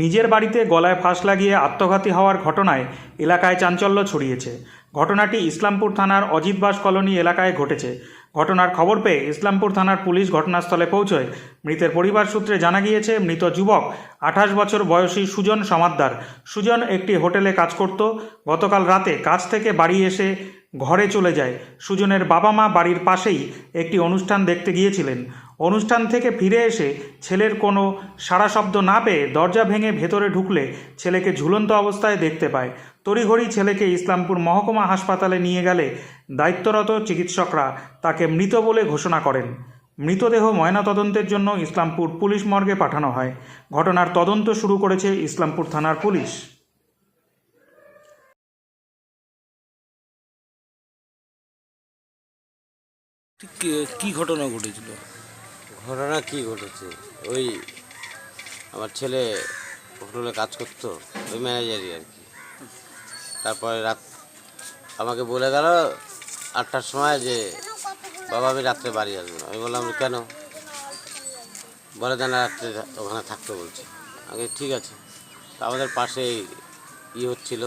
নিজের বাড়িতে গলায় ফাঁস লাগিয়ে আত্মঘাতী হওয়ার ঘটনায় এলাকায় চাঞ্চল্য ছড়িয়েছে। ঘটনাটি ইসলামপুর থানার অজিতবাস কলোনি এলাকায় ঘটেছে। ঘটনার খবর পেয়ে ইসলামপুর থানার পুলিশ ঘটনাস্থলে পৌঁছয়। মৃতের পরিবার সূত্রে জানা গিয়েছে, মৃত যুবক আঠাশ বছর বয়সী সুজন সমাদ্দার। সুজন একটি হোটেলে কাজ করত। গতকাল রাতে কাজ থেকে বাড়ি এসে ঘরে চলে যায়। সুজনের বাবা মা বাড়ির পাশেই একটি অনুষ্ঠান দেখতে গিয়েছিলেন। অনুষ্ঠান থেকে ফিরে এসে ছেলের কোনো সাড়া শব্দ না পেয়ে দরজা ভেঙে ভেতরে ঢুকলে ছেলেকে ঝুলন্ত অবস্থায় দেখতে পায়। তড়িঘড়ি ছেলেকে ইসলামপুর মহকুমা হাসপাতালে নিয়ে গেলে দায়িত্বরত চিকিৎসকরা তাকে মৃত বলে ঘোষণা করেন। মৃতদেহ ময়নাতদন্তের জন্য ইসলামপুর পুলিশ মর্গে পাঠানো হয়। ঘটনার তদন্ত শুরু করেছে ইসলামপুর থানার পুলিশ। ঠিক কি ঘটনা ঘটেছিল? ঘটনা কি ঘটেছে? ওই আমার ছেলে হোটেলে কাজ করতো, ওই ম্যানেজারই আর কি। তারপরে রাত আমাকে বলে গেল আটটার সময় যে, বাবা, আমি রাত্রে বাড়ি আসব না। আমি বললাম, কেন? বলে দেন রাত্রে ওখানে থাকতে বলছে। আগে ঠিক আছে। আমাদের পাশে ই হচ্ছিল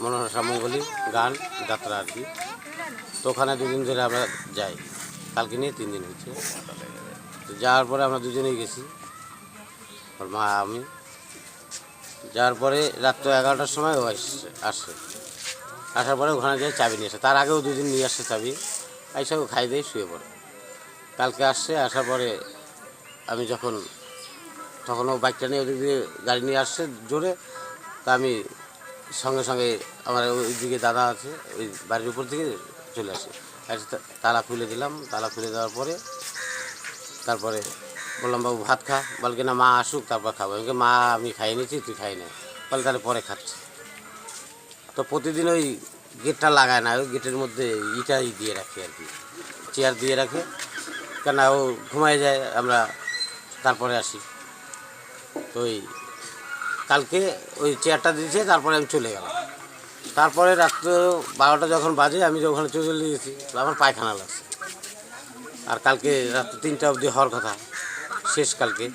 মনোহর মঙ্গলী গান, যাত্রা আর কি। তো ওখানে দুদিন ধরে আমরা যাই। কালকে নিয়ে তিন দিন হচ্ছে যাওয়ার পরে আমরা দুজনেই গেছি। ওর মা, আমি। যাওয়ার পরে রাত্র এগারোটার সময় ও আসছে আসে আসার পরে ওখানে যাই চাবি নিয়ে আসে। তার আগেও দুদিন নিয়ে আসছে চাবি। এসে ও খাই দিয়ে শুয়ে পড়ে। কালকে আসছে, আসার পরে আমি যখন তখন ও বাইকটা নিয়ে ওদিক দিয়ে গাড়ি নিয়ে আসছে জোরে। তা আমি সঙ্গে সঙ্গে আমার ওই দিকে দাদা আছে, ওই বাড়ির উপর থেকে চলে আসে। তালা খুলে দিলাম। তালা খুলে দেওয়ার পরে তারপরে বললাম, বাবু, ভাত খা। বল কি না, মা আসুক, তারপর খাব। আমি মা, আমি খাই নিয়েছি তুই খাই না। বলে, তাহলে পরে খাচ্ছি। তো প্রতিদিন ওই গেটটা লাগায় না, ওই গেটের মধ্যে ইটাই দিয়ে রাখি আর কি, চেয়ার দিয়ে রাখে। কেন ও ঘুমায় যায়, আমরা তারপরে আসি। তো ওই কালকে ওই চেয়ারটা দিয়েছে, তারপরে আমি চলে গেলাম। তারপরে রাত্র বারোটা যখন বাজে, আমি যে ওখানে চলে গেছি, আমার পায়খানা লাগছে। আর কালকে রাত্র তিনটা অবধি হওয়ার কথা, শেষ কালকে।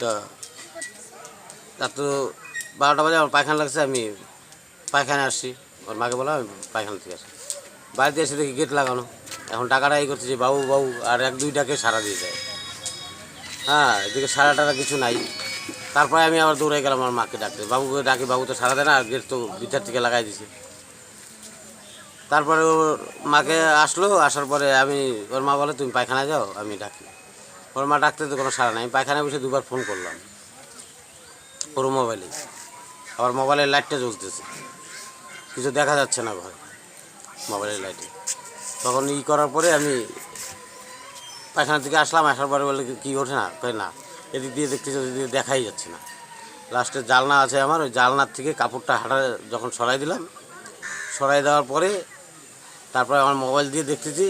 তো রাত্র বারোটা বাজে আমার পায়খানা লাগছে, আমি পায়খানা আসছি। ওর মাকে বললাম, আমি পায়খানা থেকে আসি বাড়িতে এসে দেখি গেট লাগানো। এখন টাকাটা এই করছে যে বাবু বাবু, আর এক দুই ডাকে সারা দিয়ে যায়। হ্যাঁ এদিকে সারা টারা কিছু নাই। তারপরে আমি আবার দৌড়ে গেলাম আমার মাকে ডাকতে। বাবুকে ডাকি, বাবু তো সারা দেয় না আর গেট তো ভিতর থেকে লাগাই দিছে। তারপরে ওর মাকে আসলো, আসার পরে আমি, ওর মা বলে, তুমি পায়খানা যাও, আমি ডাকি। ওর মা ডাকতে তো কোনো সারা নাই পায়খানায় বসে দুবার ফোন করলাম, ওর মোবাইলে। আবার মোবাইলের লাইটটা জ্বলতেছে, কিছু দেখা যাচ্ছে না ঘরে, মোবাইলের লাইটে। তখন ই করার পরে আমি পায়খানা থেকে আসলাম, আসার পরে বলে, কি ওঠে না? কই না, এদিক দিয়ে দেখতেছি ওদিক দিয়ে দেখাই যাচ্ছে না। লাস্টে জালনা আছে আমার, ওই জালনার থেকে কাপড়টা হাঁটা যখন সরাই দিলাম, সরাই দেওয়ার পরে তারপরে আমার মোবাইল দিয়ে দেখতেছি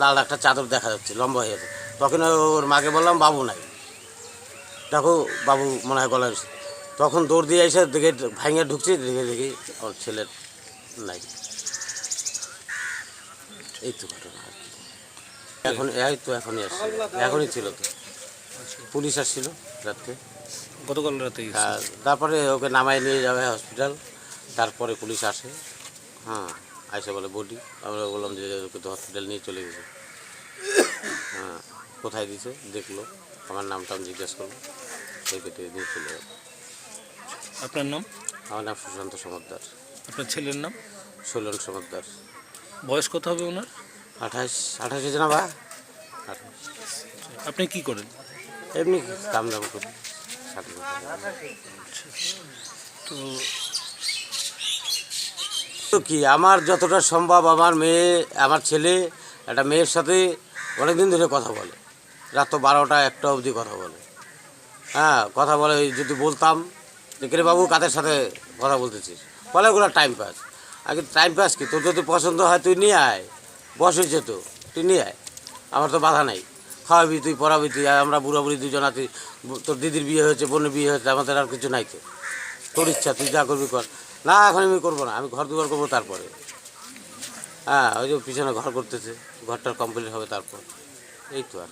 লাল একটা চাদর দেখা যাচ্ছে লম্বা হয়ে যাচ্ছে তখন ওর মাকে বললাম বাবু নাই। দেখো বাবু মনে হয় গলায় রয়েছে। তখন দৌড় দিয়ে এসে দেখে ভাঙে ঢুকছি দেখে দেখি ওর ছেলের নাই। এই তো ঘটনা এখন এই তো এখনই আসছে এখনই ছিল তো। পুলিশ আসছিল রাত্রে। গতকাল রাতে তারপরে ওকে নামাই নিয়ে যাবে হসপিটাল তারপরে পুলিশ আসে। হ্যাঁ। আইসে বলে বডি আমরা বললাম যে ওকে তো হসপিটাল নিয়ে চলে গেছে। হ্যাঁ কোথায় দিছে? দেখল আমার নামটা আমি জিজ্ঞেস করল সেই কেটে নিয়ে চলে গেল। আপনার নাম? আমার নাম সুশান্ত সমদ্দার। আপনার ছেলের নাম? সোলন সমদ্দার। বয়স কত হবে ওনার? আঠাশ আঠাশ হয়েছে না বা? আপনি কি করেন? এমনি কাম দাম করি সাথে তো তো কি? আমার যতটা সম্ভব আমার মেয়ে, আমার ছেলে, একটা মেয়ের সাথে অনেকদিন ধরে কথা বলে। রাত তো বারোটা, একটা অবধি কথা বলে। হ্যাঁ কথা বলে যদি বলতাম, যে বাবু, কাদের সাথে কথা বলতেছিস? বলে, ওগুলো টাইম পাস আগে টাইম পাস কি? তোর যদি পছন্দ হয়, তুই নিয়ে আয়। বস হয়েছে তো, তুই নিয়ে আয়। আমার তো বাধা নাই। খাওয়াবি তুই, পড়াবি তুই আমরা বুড়া বুড়ি দুজন তুই তোর দিদির বিয়ে হয়েছে, বোনের বিয়ে হয়েছে, আমাদের আর কিছু নাই তো। তোর ইচ্ছা, তুই যা করবি কর। না, এখন আমি করব না, আমি ঘর দুয়ার করব তারপরে। হ্যাঁ ওই যে পিছনে ঘর করতেছে ঘরটার কমপ্লিট হবে তারপর। এই তো আর।